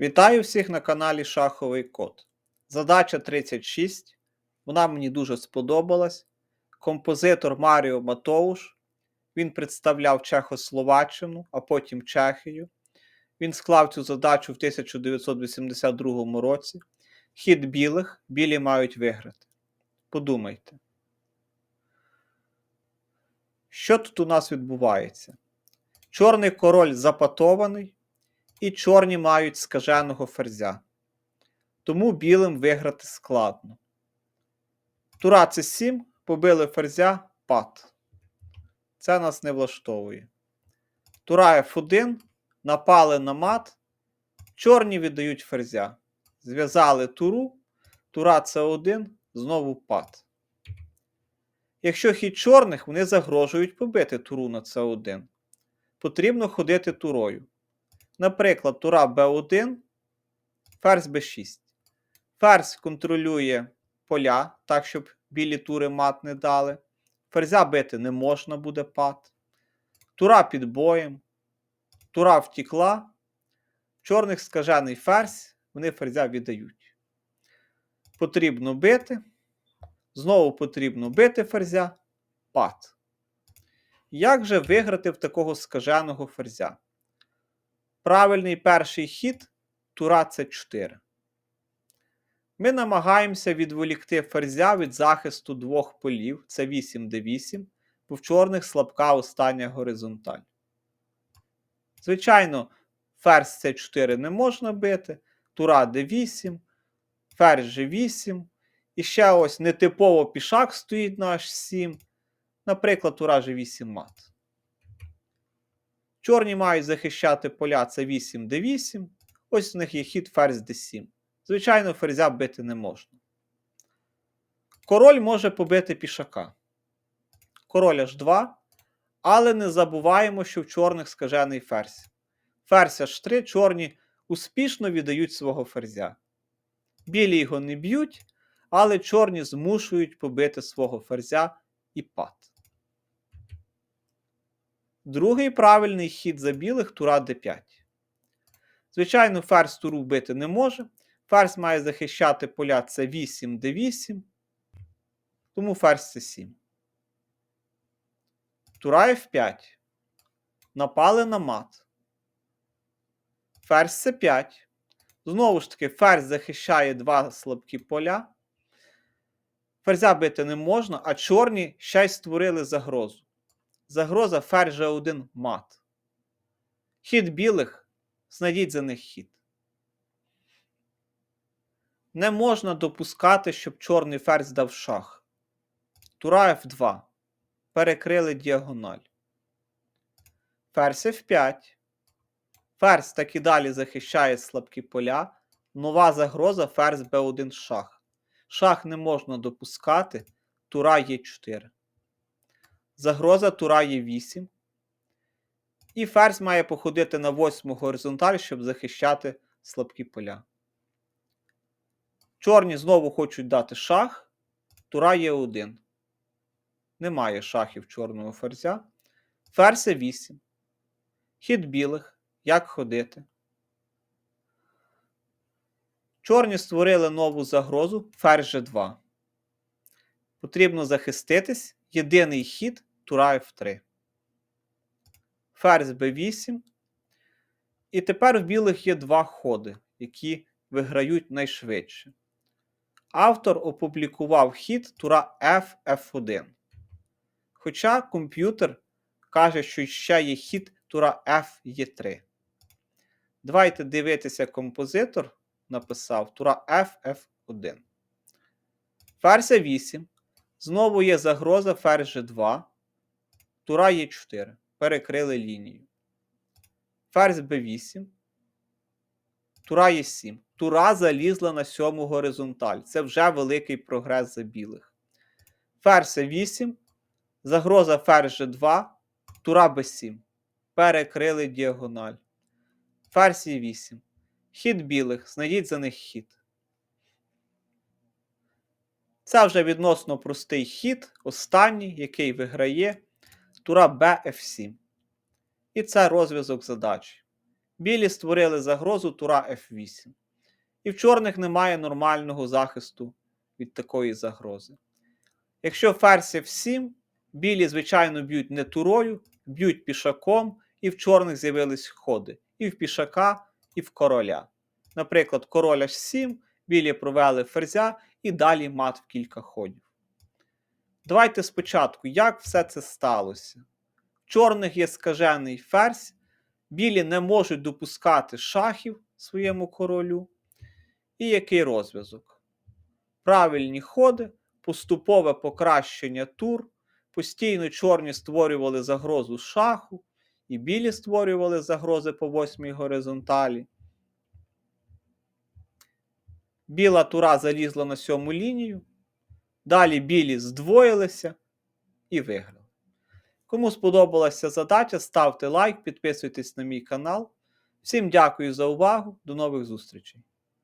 Вітаю всіх на каналі Шаховий Код. Задача 36. Вона мені дуже сподобалась. Композитор Маріо Матоуш. Він представляв Чехословаччину, а потім Чехію. Він склав цю задачу в 1982 році. Хід білих, білі мають виграти. Подумайте. Що тут у нас відбувається? Чорний король запатований, і чорні мають скаженого ферзя. Тому білим виграти складно. Тура це 7, побили ферзя пад. Це нас не влаштовує. Тура F1, напали на мат, чорні віддають ферзя. Зв'язали туру, тура С1, знову пад. Якщо хід чорних, вони загрожують побити туру на С1. Потрібно ходити турою. Наприклад, тура Б1, ферзь Б6. Ферзь контролює поля, так, щоб білі тури мат не дали. Ферзя бити не можна буде пад. Тура під боєм. Тура втікла. Чорних скажений ферзь, вони ферзя віддають. Потрібно бити. Знову потрібно бити ферзя, пад. Як же виграти в такого скаженого ферзя? Правильний перший хід тура С4. Ми намагаємося відволікти ферзя від захисту двох полів це 8 d8, бо в чорних слабка остання горизонталь. Звичайно, ферзь С4 не можна бити, тура d8, ферзь G8. І ще ось нетипово пішак стоїть на H7. Наприклад, тура G8 мат. Чорні мають захищати поля це 8 d8. Ось в них є хід ферзь d7. Звичайно, ферзя бити не можна. Король може побити пішака. Король H2. Але не забуваємо, що в чорних скажений ферзь. Ферзь H3 чорні успішно віддають свого ферзя. Білі його не б'ють, але чорні змушують побити свого ферзя і пад. Другий правильний хід за білих тура d5. Звичайно, ферзь туру бити не може. Ферзь має захищати поля це 8 d8. Тому ферзь це 7. Тура F5. Напали на мат. Ферзь С5. Знову ж таки, ферзь захищає два слабкі поля. Ферзя бити не можна, а чорні ще й створили загрозу. Загроза ферзь G1 мат. Хід білих, знайдіть за них хід. Не можна допускати, щоб чорний ферзь дав шах. Тура F2. Перекрили діагональ. Ферзь F5. Ферзь так і далі захищає слабкі поля. Нова загроза ферзь b1 шах. Шах не можна допускати. Тура Е4. Загроза тура Е8. І ферзь має походити на восьму горизонталь, щоб захищати слабкі поля. Чорні знову хочуть дати шах. Тура Е1. Немає шахів чорного ферзя. Ферзь 8. Хід білих. Як ходити? Чорні створили нову загрозу ферзь G2. Потрібно захиститись. Єдиний хід тура F3. Ферзь B8. І тепер в білих є два ходи, які виграють найшвидше. Автор опублікував хід тура F F1. Хоча комп'ютер каже, що ще є хід тура F Е3. Давайте дивитися, композитор написав тура F F1. Ферзь 8. Знову є загроза ферзь G2. Тура Е4. Перекрили лінію. Ферзь b8. Тура Е7. Тура залізла на сьому горизонталь. Це вже великий прогрес за білих. Ферзь 8. Загроза ферзь G2. Тура b7. Перекрили діагональ. Ферзь 8. Хід білих. Знайдіть за них хід. Це вже відносно простий хід, останній, який виграє тура Б F7. І це розв'язок задачі. Білі створили загрозу тура F8. І в чорних немає нормального захисту від такої загрози. Якщо ферзь F7, білі, звичайно, б'ють не турою, б'ють пішаком, і в чорних з'явились ходи. І в пішака, і в короля. Наприклад, король H7, білі провели ферзя і далі мат в кілька ходів. Давайте спочатку, як все це сталося. В чорних є скажений ферзь, білі не можуть допускати шахів своєму королю. І який розв'язок? Правильні ходи, поступове покращення тур, постійно чорні створювали загрозу шаху, і білі створювали загрози по восьмій горизонталі. Біла тура залізла на сьому лінію. Далі білі здвоїлися і виграли. Кому сподобалася задача, ставте лайк, підписуйтесь на мій канал. Всім дякую за увагу. До нових зустрічей!